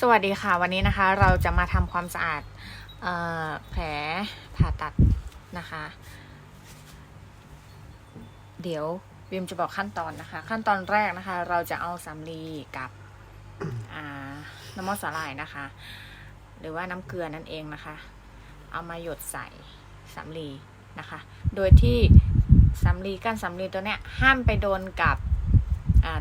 สวัสดีค่ะ วันนี้นะคะเราจะมาทำความสะอาดออแผลผ่าตัดนะคะ เดี๋ยวบิมจะบอกขั้นตอนนะคะ ขั้นตอนแรกนะคะ เราจะเอาสำลีกับน้ำมันสาหร่ายนะคะ หรือว่าน้ำเกลือนั่นเองนะคะ เอามาหยดใส่สำลีนะคะ โดยที่สำลีก้านสำลีตัวเนี้ยห้ามไปโดนกับ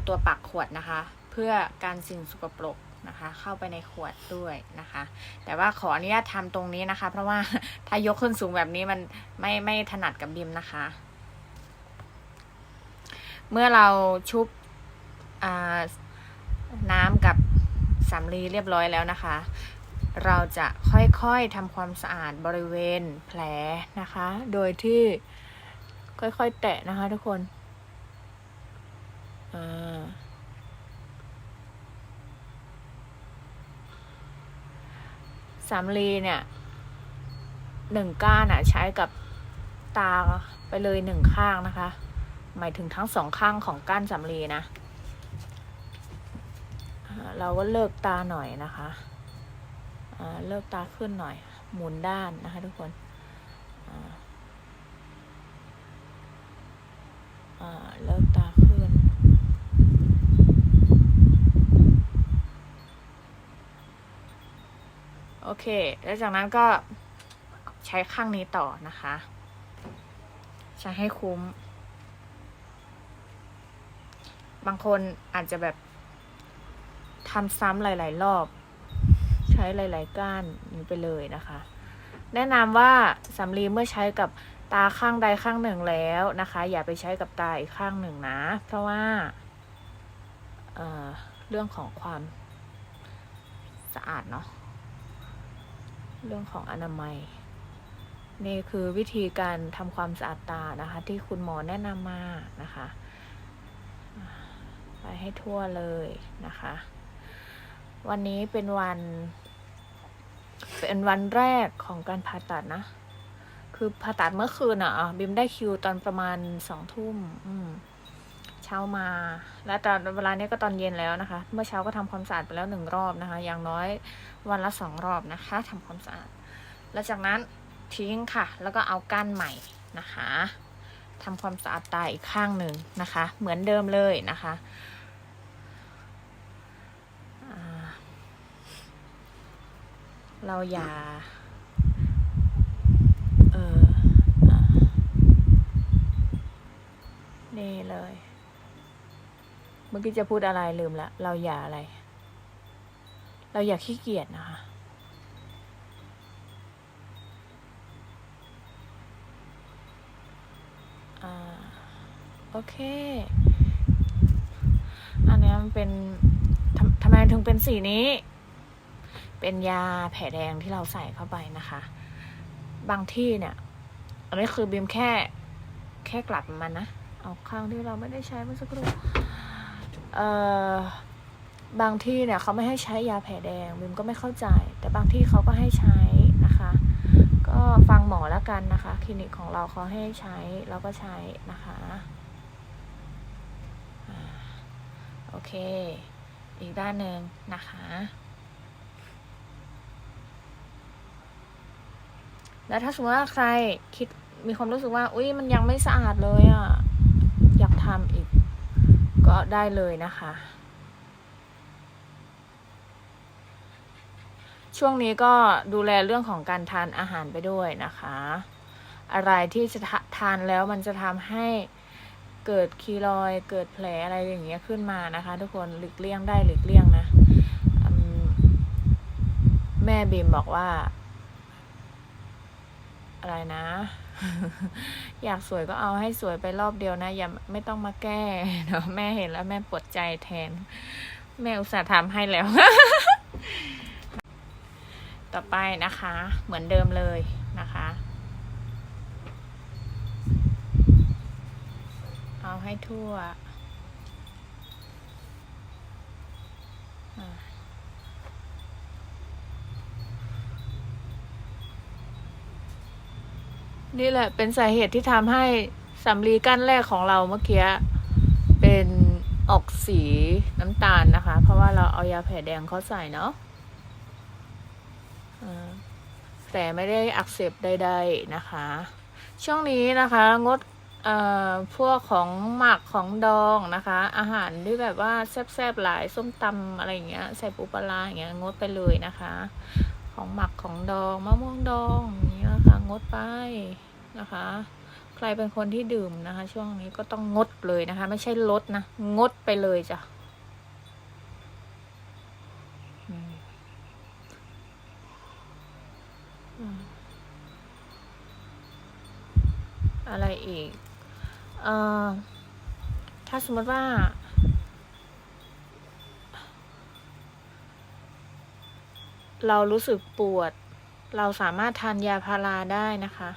ตัวปากขวดนะคะ เพื่อการสิ่งสกปรก นะคะ เข้าไปในขวดด้วยนะคะ แต่ว่าขออนุญาตทำตรงนี้นะคะ เพราะว่าถ้ายกขึ้นสูงแบบนี้มันไม่ไม่ถนัดกับบิมนะคะ เมื่อเราชุบน้ำกับสำลีเรียบร้อยแล้วนะคะ เราจะค่อยๆทำความสะอาดบริเวณแผลนะคะ โดยที่ค่อยๆแตะนะคะทุกคนอ่า สำลีเนี่ยหนึ่งก้านอะใช้กับตาไปเลยหนึ่งข้างนะคะ หมายถึงทั้งสองข้างของก้านสำลีนะ เราก็เลิกตาหน่อยนะคะเลิกตาขึ้นหน่อย หมุนด้านนะคะทุกคนเลิกตาขึ้น โอ เค แล้วจากนั้นก็ใช้ข้างนี้ต่อนะคะ ใช้ให้คุ้ม บางคนอาจจะแบบทำซ้ำหลาย ๆ รอบ ใช้หลาย ๆ ก้านนี้ไปเลยนะคะ แนะนำว่าสำลีเมื่อใช้กับตาข้างใดข้างหนึ่งแล้วนะคะ อย่าไปใช้กับตาอีกข้างหนึ่งนะ เพราะว่าเเรื่องของความสะอาดเนาะ เรื่องของอนามัย นี่คือวิธีการทำความสะอาดตานะคะ ที่คุณหมอแนะนำมานะคะไปให้ทั่วเลยนะคะ วันนี้เป็นวัน เป็นวันแรกของการผ่าตัดนะ คือผ่าตัดเมื่อคืนอะอะบิมได้คิวตอนประมาณสองทุ่มอืม ช้ามา และตอนเวลานี้ก็ตอนเย็นแล้วนะคะ เมื่อเช้าก็ทำความสะอาดไปแล้วหนึ่งรอบนะคะ อย่างน้อยวันละสองรอบนะคะทำความสะอาด แล้วจากนั้นทิ้งค่ะ แล้วก็เอาก้านใหม่นะคะทำความสะอาดตาอีกข้างหนึ่งนะคะ เหมือนเดิมเลยนะคะเราอย่า เออ นี่เลย มื่อกี้จะพูดอะไรลืมละ เราอย่าอะไร เราอย่าขี้เกียจนะคะ อ่า โอเค อันนี้มันเป็นทำทำไมถึงเป็นสีนี้ เป็นยาแผลแดงที่เราใส่เข้าไปนะคะ บางที่เนี่ย อันนี้คือบีมแค่ แค่กลับมันนะ เอาข้างที่เราไม่ได้ใช้เมื่อสักครู่ บางที่เนี่ยเขาไม่ให้ใช้ยาแผลแดงบิมก็ไม่เข้าใจ แต่บางที่เขาก็ให้ใช้นะคะ ก็ฟังหมอแล้วกันนะคะ คลินิกของเราเขาให้ใช้เราก็ใช้นะคะโอเค อีกด้านหนึ่งนะคะ แล้วถ้าสมมติว่าใครคิดมีความรู้สึกว่า อุ้ยมันยังไม่สะอาดเลยอะ่ะ อยากทำอีก ก็ได้เลยนะคะ ช่วงนี้ก็ดูแลเรื่องของการทานอาหารไปด้วยนะคะ อะไรที่จะทานแล้วมันจะทำให้เกิดคีรอยเกิดแผลอะไรอย่างเงี้ยขึ้นมานะคะ ทุกคนหลีกเลี่ยงได้หลีกเลี่ยงนะแม่บีมบอกว่า อะไรนะ อยากสวยก็เอาให้สวยไปรอบเดียวนะ อย่าไม่ต้องมาแก้เดี๋ยวแม่เห็นแล้วแม่ปวดใจแทน แม่อุตส่าห์ทำให้แล้ว ต่อไปนะคะ เหมือนเดิมเลยนะคะ เอาให้ทั่วอะ นี่แหละเป็นสาเหตุที่ทำให้สำลีกั้นแรกของเราเมื่อกี้เป็นออกสีน้ำตาลนะคะ เพราะว่าเราเอายาแผลแดงเขาใส่เนาะแต่ไม่ได้อักเสบใดๆนะคะ ช่วงนี้นะคะงดพวกของหมักของดองนะคะ อาหารที่แบบว่าแซ่บๆหลายส้มตำอะไรอย่างเงี้ยใส่ปูปลาอย่างเงี้ยงดไปเลยนะคะ ของหมักของดองมะม่วงดอง งเงี้ยนะคะงดไปนะคะ ใครเป็นคนที่ดื่มนะคะ ช่วงนี้ก็ต้องงดเลยนะคะ ไม่ใช่ลดนะ งดไปเลยจ้ะอืมอืมอะไรอีก เอ่อ ถ้าสมมติว่า เรารู้สึกปวด เราสามารถทานยาพาราได้นะคะ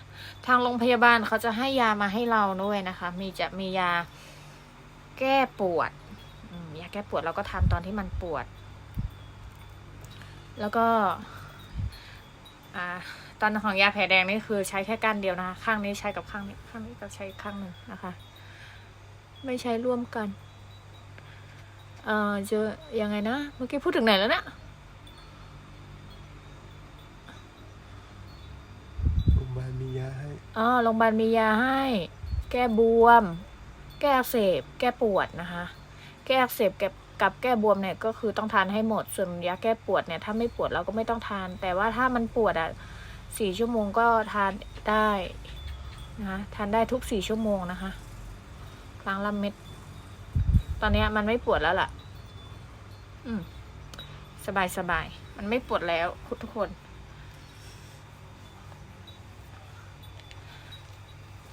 ทางโรงพยาบาลเขาจะให้ยามาให้เราด้วยนะคะ มีจะมียาแก้ปวดยาแก้ปวดเราก็ทานตอนที่มันปวด แล้วก็อ่าตอนของยาแผลแดงนี่คือใช้แค่ก้านเดียวนะคะ ข้างนี้ใช้กับข้างนี้ข้างนี้ก็ใช้ข้างหนึ่งนะคะ ไม่ใช้ร่วมกัน เอ่อจอยังไงนะ เมื่อกี้พูดถึงไหนแล้วเนี่ย โรงพยาบาลมียาให้ อ๋อโรงพยาบาลมียาให้ แก้บวม แก้เสบแก้ปวดนะคะ แก้เสบกับกับแก้บวมเนี่ยก็คือต้องทานให้หมด ส่วนยาแก้ปวดเนี่ยถ้าไม่ปวดเราก็ไม่ต้องทาน แต่ว่าถ้ามันปวดอะสี่ชั่วโมงก็ทานได้นะคะทานได้ทุกสี่ชั่วโมงนะคะครั้งละเม็ด ตอนนี้มันไม่ปวดแล้วล่ะ อืม สบายสบาย มันไม่ปวดแล้วทุกคน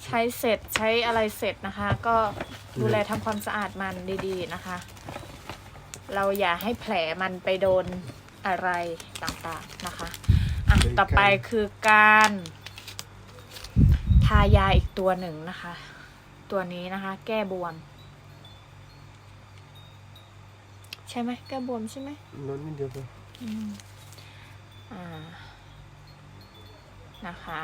ใช้เสร็จใช้อะไรเสร็จนะคะ ก็ดูแลทำความสะอาดมันดีๆนะคะ เราอย่าให้แผลมันไปโดนอะไรต่างๆนะคะอะต่อไปคือการทายาอีกตัวหนึ่งนะคะ ตัวนี้นะคะ แก้บวม ใช่ไหมแก้บวมใช่ไหมลดนิดเดียวพออืมอ่านะคะ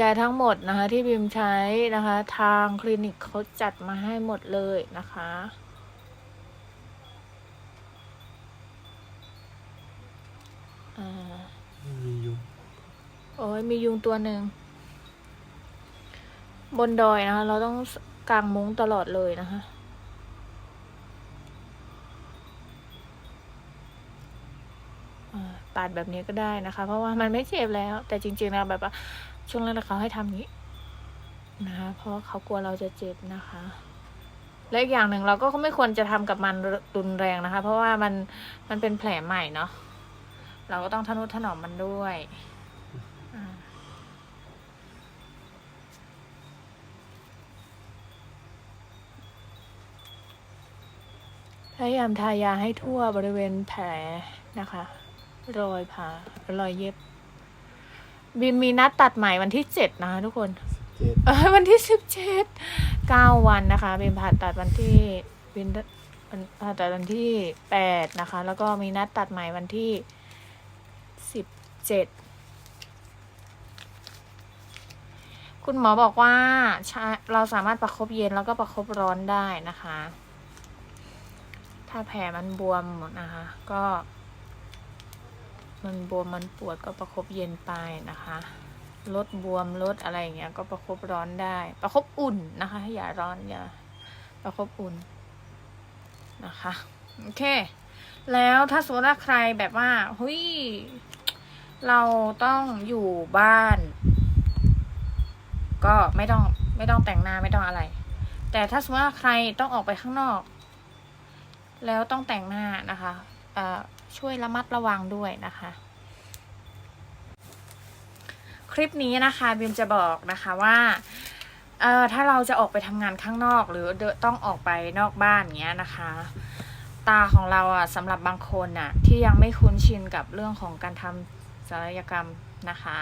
ยาทั้งหมดนะคะ ที่บิมใช้นะคะ ทางคลินิกเขาจัดมาให้หมดเลยนะคะอ่าไม่มียุงโอ้ยมียุงตัวหนึ่ง บนดอยนะคะ เราต้องกางมุ้งตลอดเลยนะคะอ่าปาดแบบนี้ก็ได้นะคะ เพราะว่ามันไม่เจ็บแล้ว แต่จริงๆแล้วแบบว่า ช่วงแรกเขาให้ทำนี้นะคะเพราะเขากลัวเราจะเจ็บนะคะ และอีกอย่างหนึ่งเราก็ไม่ควรจะทำกับมันรุนแรงนะคะ เพราะว่ามันมันเป็นแผลใหม่เนาะเราก็ต้องทนุถนอมมันด้วยพยายามทายาให้ทั่วบริเวณแผลนะคะ รอยผ่ารอยเย็บ บิมมีนัดตัดใหม่วันที่เจ็ดนะคะทุกคน เจ็ดเออวันที่สิบเจ็ดเก้าวันนะคะบิมผ่าตัดวันที่บิมผ่าตัดวันที่แปดนะคะ แล้วก็มีนัดตัดใหม่วันที่สิบเจ็ดคุณหมอบอกว่าใช้เราสามารถประคบเย็นแล้วก็ประคบร้อนได้นะคะ ถ้าแผลมันบวมนะคะ ก็ มันบวมมันปวดก็ประคบเย็นไปนะคะลดบวมลดอะไรอย่างเงี้ย ก็ประคบร้อนได้ ประคบอุ่นนะคะอย่าร้อนอย่าประคบอุ่นนะคะโอเค แล้วถ้าสมมติว่าใครแบบว่าหุยเราต้องอยู่บ้าน ก็ไม่ต้องไม่ต้องแต่งหน้าไม่ต้องอะไร แต่ถ้าสมมติว่าใครต้องออกไปข้างนอก แล้วต้องแต่งหน้านะคะเอ่อ ช่วยระมัดระวังด้วยนะคะ คลิปนี้นะคะบิมจะบอกนะคะว่าเอ่อถ้าเราจะออกไปทำงานข้างนอกหรือต้องออกไปนอกบ้านเงี้ยนะคะ ตาของเราอะสำหรับบางคนอะที่ยังไม่คุ้นชินกับเรื่องของการทำศัลยกรรมนะคะ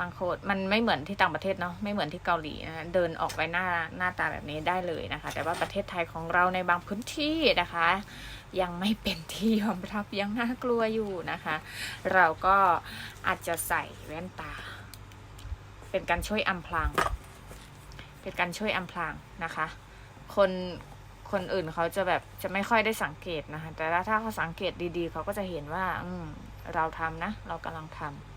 บางโคนมันไม่เหมือนที่ต่างประเทศเนาะไม่เหมือนที่เกาหลีนะเดินออกไปหน้าหน้าตาแบบนี้ได้เลยนะคะ แต่ว่าประเทศไทยของเราในบางพื้นที่นะคะ ยังไม่เป็นที่ยอมรับยังน่ากลัวอยู่นะคะ เราก็อาจจะใส่แว่นตา เป็นการช่วยอำพรางเป็นการช่วยอำพรางนะคะ คนคนอื่นเขาจะแบบจะไม่ค่อยได้สังเกตนะคะ แต่ถ้าเขาสังเกตดีๆ เขาก็จะเห็นว่า อืมเราทำนะ เรากำลังทำ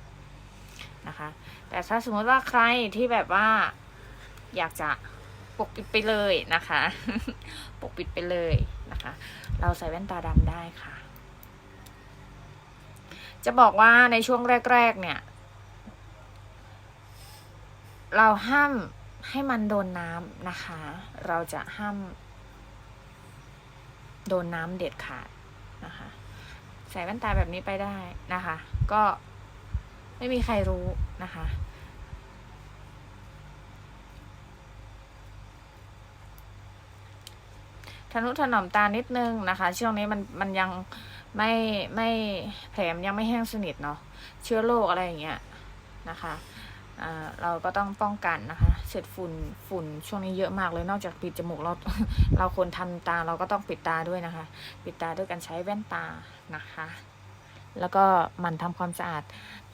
นะคะ แต่ถ้าสมมติว่าใครที่แบบว่าอยากจะปกปิดไปเลยนะคะ ปกปิดไปเลยนะคะ เราใส่แว่นตาดำได้ค่ะ จะบอกว่าในช่วงแรก ๆ เนี่ย เราห้ามให้มันโดนน้ำนะคะ เราจะห้ามโดนน้ำเด็ดขาดนะคะ ใส่แว่นตาแบบนี้ไปได้นะคะ ก็ ไม่มีใครรู้นะคะ ทนุถนอมตานิดนึงนะคะ ช่วงนี้มันมันยังไม่ไม่แผลมยังไม่แห้งสนิทเนาะเชื้อโรคอะไรอย่างเงี้ยนะคะเราก็ต้องป้องกันนะคะเสร็จฝุ่นฝุ่นช่วงนี้เยอะมากเลยนอกจากปิดจมูกเราเราคนทำตาเราก็ต้องปิดตาด้วยนะคะ ปิดตาด้วยการใช้แว่นตานะคะ แล้วก็มันทำความสะอาด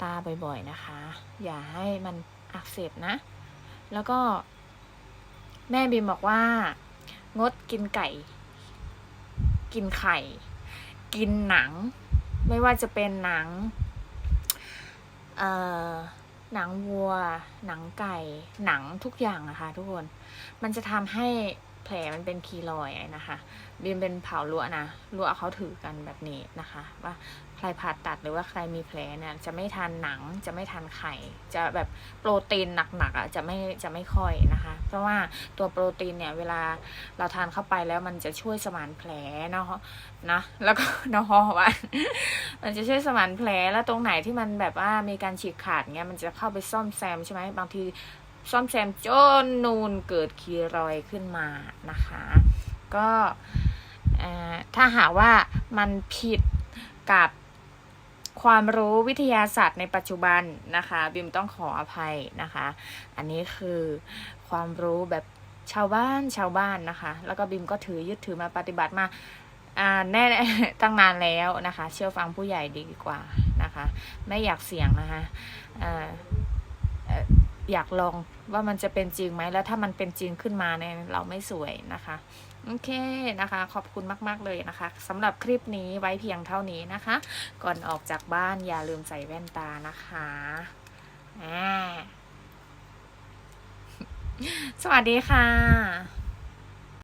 ตาบ่อยๆนะคะ อย่าให้มันอักเสบนะ แล้วก็ แม่บีมบอกว่า งดกินไก่ กินไข่ กินหนัง ไม่ว่าจะเป็นหนังเอ่อหนังวัว หนังไก่ หนังทุกอย่างนะคะทุกคน มันจะทำให้ แผลมันเป็นคีลอยนะคะบีมเป็นเผาลวนะลวเขาถือกันแบบนี้นะคะ ว่าใครผ่าตัดหรือว่าใครมีแผลเนี่ยจะไม่ทานหนังจะไม่ทานไข่ จะแบบโปรตีนหนักๆอะจะไม่จะไม่ค่อยนะคะ เพราะว่าตัวโปรตีนเนี่ยเวลาเราทานเข้าไปแล้วมันจะช่วยสมานแผลเนาะนะแล้วก็เนาะว่ามันจะช่วยสมานแผลแล้วตรงไหนที่มันแบบว่ามีการฉีกขาดเงี้ยมันจะเข้าไปซ่อมแซมใช่ไหมบางที ซ่อมแซมจนนูนเกิดคีรอยขึ้นมานะคะ ก็ถ้าหากว่ามันผิดกับความรู้วิทยาศาสตร์ในปัจจุบันนะคะ บิมต้องขออภัยนะคะ อันนี้คือความรู้แบบชาวบ้านชาวบ้านนะคะ แล้วก็บิมก็ถือยึดถือมาปฏิบัติมาแน่ตั้งนานแล้วนะคะ เชื่อฟังผู้ใหญ่ดีกว่านะคะ ไม่อยากเสี่ยงนะคะ อยากลองว่ามันจะเป็นจริงไหมแล้วถ้ามันเป็นจริงขึ้นมาเนี่ยเราไม่สวยนะคะโอเคนะคะ ขอบคุณมาก ๆ เลยนะคะสำหรับคลิปนี้ไว้เพียงเท่านี้นะคะ ก่อนออกจากบ้านอย่าลืมใส่แว่นตานะคะอ่าสวัสดีค่ะ